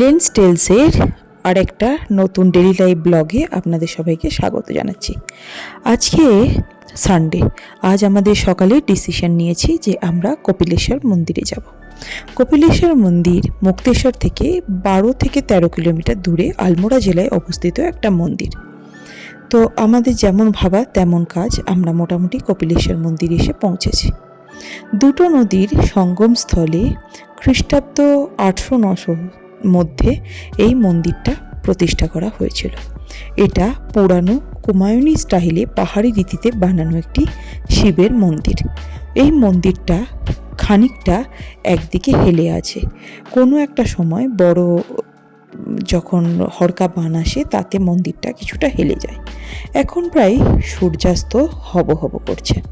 Lens টেলসের আরেকটা নতুন daily life ব্লগে আপনাদের সবাইকে স্বাগত জানাচ্ছি। আজকে সানডে আজ আমাদের সকালে ডিসিশন নিয়েছি যে আমরা কপিলেশ্বর মন্দিরে যাব। কপিলেশ্বর মন্দির মুক্তেশ্বর থেকে বারো থেকে তেরো কিলোমিটার দূরে আলমোড়া জেলায় অবস্থিত একটা মন্দির। তো আমাদের যেমন ভাবা, তেমন কাজ আমরা মোটামুটি কপিলেশ্বর মন্দির এসে পৌঁছেছি। দুটো নদীর সঙ্গমস্থলে খ্রিস্টাব্দ আটশো নশো মধ্যে এই মন্দিরটা প্রতিষ্ঠা করা হয়েছিল। এটা পুরানো কুমায়ুনি স্টাইলে পাহাড়ি রীতিতে বানানো একটি শিবের মন্দির। এই মন্দিরটা খানিকটা একদিকে হেলে আছে। কোনো একটা সময় বড়, যখন হরকা বান আসে, তাতে মন্দিরটা কিছুটা হেলে যায়। এখন প্রায় সূর্যাস্ত হব হব করছে।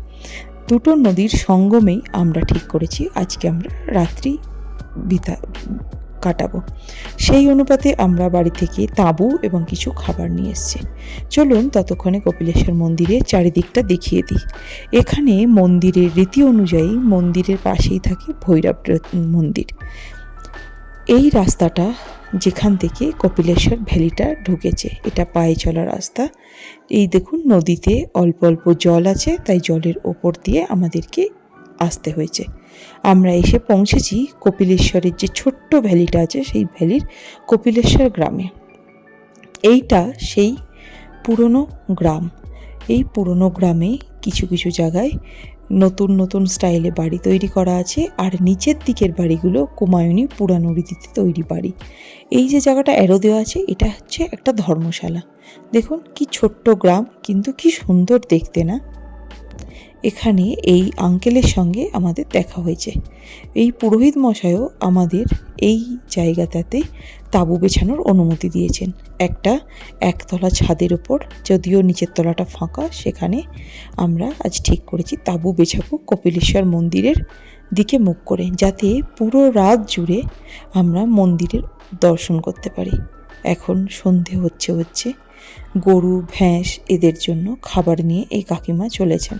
দুটো নদীর সঙ্গমেই আমরা ঠিক করেছি। আজকে আমরা রাত্রি বিতা কাটাবো। সেই অনুপাতে আমরা বাড়ি থেকে তাঁবু এবং কিছু খাবার নিয়ে এসেছি। চলুন ততক্ষণে কপিলেশ্বর মন্দিরের চারিদিকটা দেখিয়ে দিই। এখানে মন্দিরের রীতি অনুযায়ী মন্দিরের পাশেই থাকে ভৈরব মন্দির। এই রাস্তাটা যেখান থেকে কপিলেশ্বর ভ্যালিটা ঢুকেছে, এটা পায়ে চলা রাস্তা। এই দেখুন, নদীতে অল্প অল্প জল আছে, তাই জলের ওপর দিয়ে আমাদেরকে আসতে হয়েছে। আমরা এসে পৌঁছেছি কপিলেশ্বরের যে ছোট্ট ভ্যালিটা আছে, সেই ভ্যালির কপিলেশ্বর গ্রামে। এইটা সেই পুরনো গ্রাম। এই পুরনো গ্রামে কিছু কিছু জায়গায় নতুন নতুন স্টাইলে বাড়ি তৈরি করা আছে আর নিচের দিকের বাড়িগুলো কুমায়ুনি পুরানো রীতিতে তৈরি বাড়ি। এই যে জায়গাটা অ্যারো দেওয়া আছে, এটা হচ্ছে একটা ধর্মশালা। দেখুন কি ছোট্ট গ্রাম, কিন্তু কি সুন্দর দেখতে না? এখানে এই আঙ্কেলের সঙ্গে আমাদের দেখা হয়েছে। এই পুরোহিত মশাইও আমাদের এই জায়গাটাতে তাঁবু বেছানোর অনুমতি দিয়েছেন। একটা একতলা ছাদের ওপর যদিও নিচের তলাটা ফাঁকা, সেখানে আমরা আজ ঠিক করেছি তাঁবু বেছাবো কপিলেশ্বর মন্দিরের দিকে মুখ করে, যাতে পুরো রাত জুড়ে আমরা মন্দিরের দর্শন করতে পারি। এখন সন্ধে হচ্ছে হচ্ছে, গরু ভ্যাঁস এদের জন্য খাবার নিয়ে এই কাকিমা চলেছেন।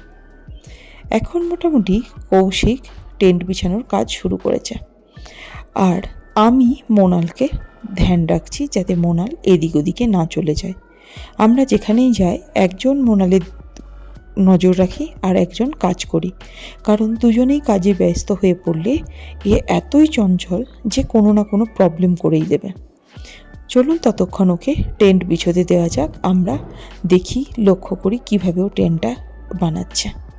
এখন মোটামুটি কৌশিক টেন্ট বিছানোর কাজ শুরু করেছে। আর আমি মোনালকে ধ্যান রাখছি যাতে মোনাল এদিক ওদিকে না চলে যায়। আমরা যেখানেই যাই, একজন মোনালের নজর রাখি আর একজন কাজ করি। কারণ দুজনেই কাজে ব্যস্ত হয়ে পড়লে এ এতই চঞ্চল যে কোনো না কোনো প্রবলেম করেই দেবে। চলুন ততক্ষণ ওকে টেন্ট বিছোতে দেওয়া যাক। আমরা দেখি, লক্ষ্য করি কীভাবে ও টেন্টটা বানাচ্ছে।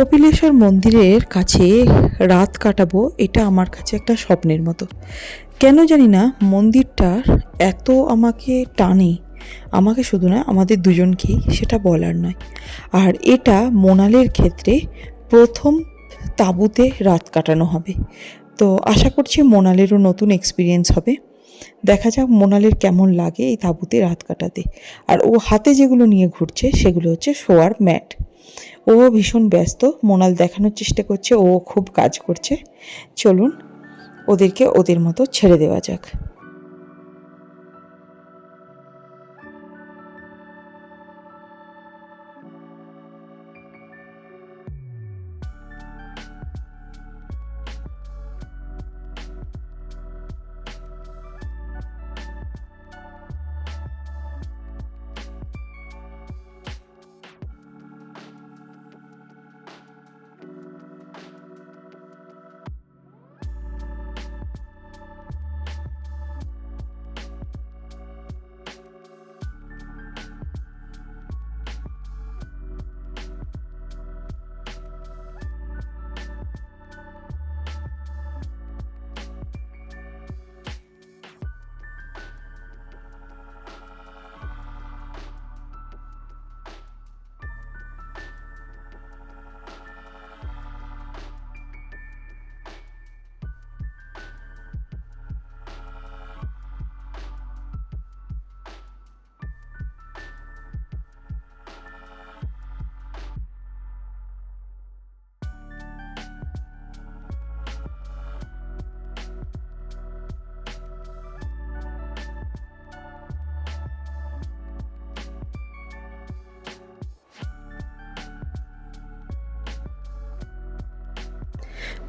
কপিলেশ্বর মন্দিরের কাছে রাত কাটাবো, এটা আমার কাছে একটা স্বপ্নের মতো। কেন জানি না মন্দিরটার এত আমাকে টানে, আমাকে শুধু না আমাদের দুজনকেই, সেটা বলার নয়। আর এটা মোনালের ক্ষেত্রে প্রথম তাঁবুতে রাত কাটানো হবে। তো আশা করছি মোনালেরও নতুন এক্সপিরিয়েন্স হবে। দেখা যাক মোনালের কেমন লাগে এই তাঁবুতে রাত কাটাতে। আর ও হাতে যেগুলো নিয়ে ঘুরছে, সেগুলো হচ্ছে শোয়ার ম্যাট। ও ভীষণ ব্যস্ত, মোনাল দেখানোর চেষ্টা করছে, ও খুব কাজ করছে। চলুন, ওদেরকে ওদের মতো ছেড়ে দেওয়া যাক।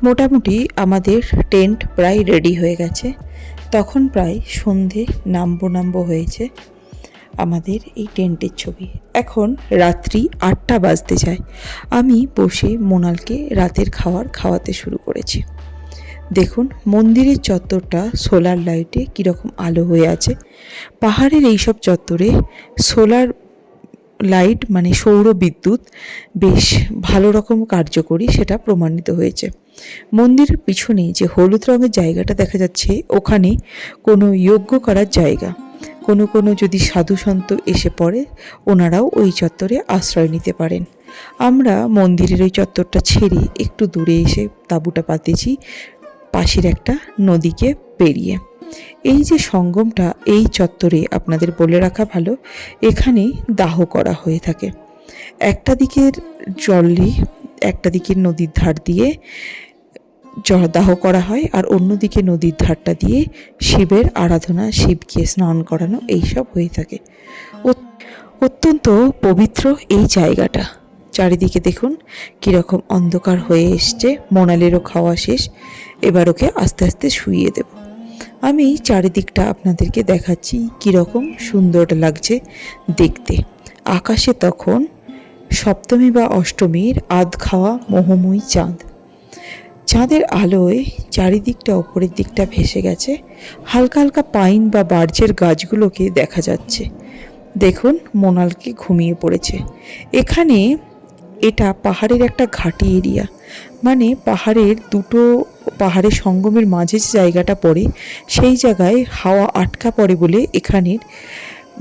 মোটামুটি আমাদের টেন্ট প্রায় রেডি হয়ে গেছে। তখন প্রায় সন্ধে নামবো নামবো হয়েছে আমাদের এই টেন্টের ছবি। এখন রাত্রি আটটা বাজতে যায়। আমি বসে মোনালকে রাতের খাবার খাওয়াতে শুরু করেছি। দেখুন, মন্দিরের চত্বরটা সোলার লাইটে কীরকম আলো হয়ে আছে। পাহাড়ের এইসব চত্বরে সোলার লাইট মানে সৌর বিদ্যুৎ বেশ ভালো রকম কার্যকরী সেটা প্রমাণিত হয়েছে। মন্দিরের পিছনে যে হলুদ রঙের জায়গাটা দেখা যাচ্ছে, ওখানে কোনো যজ্ঞ করার জায়গা। কোনো কোনো যদি সাধু সন্ত এসে পড়ে, ওনারাও ওই চত্বরে আশ্রয় নিতে পারেন। আমরা মন্দিরের ওই চত্বরটা ছেড়ে একটু দূরে এসে তাঁবুটা পাতেছি, পাশের একটা নদীকে পেরিয়ে। এই যে সঙ্গমটা, এই চত্বরে আপনাদের বলে রাখা ভালো, এখানে দাহ করা হয়ে থাকে। একটা দিকের জলে একটা দিকের নদীর ধার দিয়ে জ- দাহ করা হয় আর অন্যদিকে নদীর ধারটা দিয়ে শিবের আরাধনা, শিবকে স্নান করানো এইসব হয়ে থাকে। অত্যন্ত পবিত্র এই জায়গাটা। চারিদিকে দেখুন কীরকম অন্ধকার হয়ে এসছে, মোনালেরও খাওয়া শেষ, এবার ওকে আস্তে আস্তে শুইয়ে দেব। আমি চারিদিকটা আপনাদেরকে দেখাচ্ছি কীরকম সুন্দর লাগছে দেখতে। আকাশে তখন সপ্তমী বা অষ্টমীর আধ খাওয়া মোহময়ী চাঁদ। চাঁদের আলোয় চারিদিকটা ওপরের দিকটা ভেসে গেছে। হালকা হালকা পাইন বা বার্জের গাছগুলোকে দেখা যাচ্ছে। দেখুন, মোনালকে ঘুমিয়ে পড়েছে। এখানে এটা পাহাড়ের একটা ঘাটি এরিয়া। মানে পাহাড়ের দুটো পাহাড়ের সঙ্গমের মাঝে যে জায়গাটা পড়ে, সেই জায়গায় হাওয়া আটকা পড়ে বলে এখানের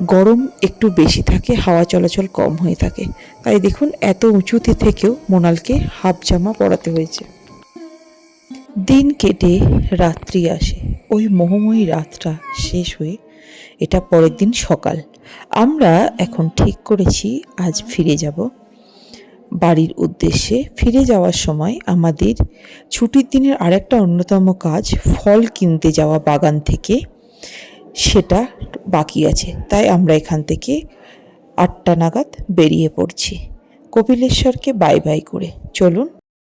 গরম একটু বেশি থাকে, হাওয়া চলাচল কম হয়ে থাকে। তাই দেখুন, এত উঁচুতে থেকেও মোনালকে হাফ জামা পরাতে হয়েছে। দিন কেটে রাত্রি আসে। ওই মোহময়ী রাতটা শেষ হয়ে এটা পরের দিন সকাল। আমরা এখন ঠিক করেছি, আজ ফিরে যাব। বাড়ির উদ্দেশ্যে ফিরে যাওয়ার সময় আমাদের ছুটির দিনের আরেকটা অন্যতম কাজ, ফল কিনতে যাওয়া বাগান থেকে সেটা বাকি আছে। তাই আমরা এখান থেকে আটটা নাগাদ বেরিয়ে পড়ছি। কপিলেশ্বরকে বাই বাই করে। চলুন